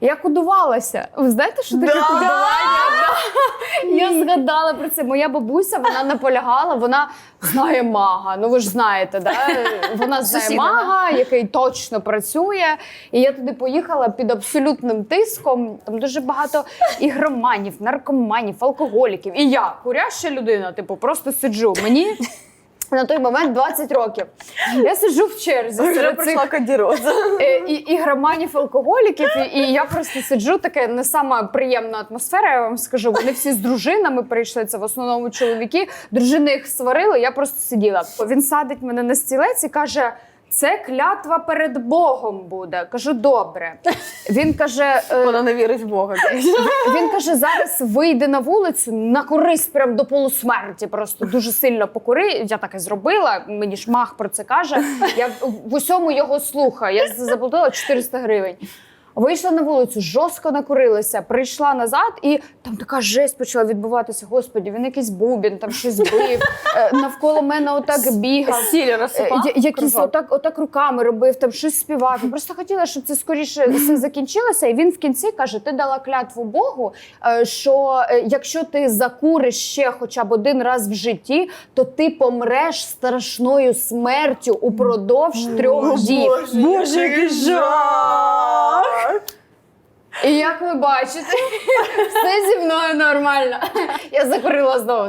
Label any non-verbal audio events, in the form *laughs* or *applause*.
Я кодувалася. Ви знаєте, що таке кодування? Да. Я згадала про це. Моя бабуся вона наполягала, вона знає мага. Ну ви ж знаєте, да? *laughs* вона знає мага, який точно працює. І я туди поїхала під абсолютним тиском. Там дуже багато ігроманів, наркоманів, алкоголіків. І я, куряща людина, типу, просто сиджу. Мені. На той момент 20 років. Я сиджу в черзі Вже серед прийшла кадіроза. Е, і, і громанів алкоголіків, і, і я просто сиджу, таке не сама приємна атмосфера, я вам скажу. Вони всі з дружинами прийшли, це в основному чоловіки. Дружини їх сварили, я просто сиділа. Він садить мене на стілець і каже. Це клятва перед Богом буде. Кажу, добре. Він каже: е, Вона не вірить в Бога. він каже, зараз вийде на вулицю, на користь прям до полусмерті. Просто дуже сильно покури. Я так і зробила. Мені ж мах про це каже. Я в- в усьому його слухаю. Я заплатила 400 гривень. Вийшла на вулицю, жорстко накурилася, прийшла назад, і там така жесть почала відбуватися. Господі, він якийсь бубін, там щось бив. *laughs* Е, Навколо мене отак бігав. Сіль Е, розсипав. Якісь отак, отак руками робив, там щось співав. Я просто хотіла, щоб це скоріше все *laughs* закінчилося. І він в кінці каже: ти дала клятву Богу, е, що якщо ти закуриш ще хоча б один раз в житті, то ти помреш страшною смертю упродовж трьох діб. Боже, який жах! І як ви бачите, *laughs* все зі мною нормально. Я закурила знову.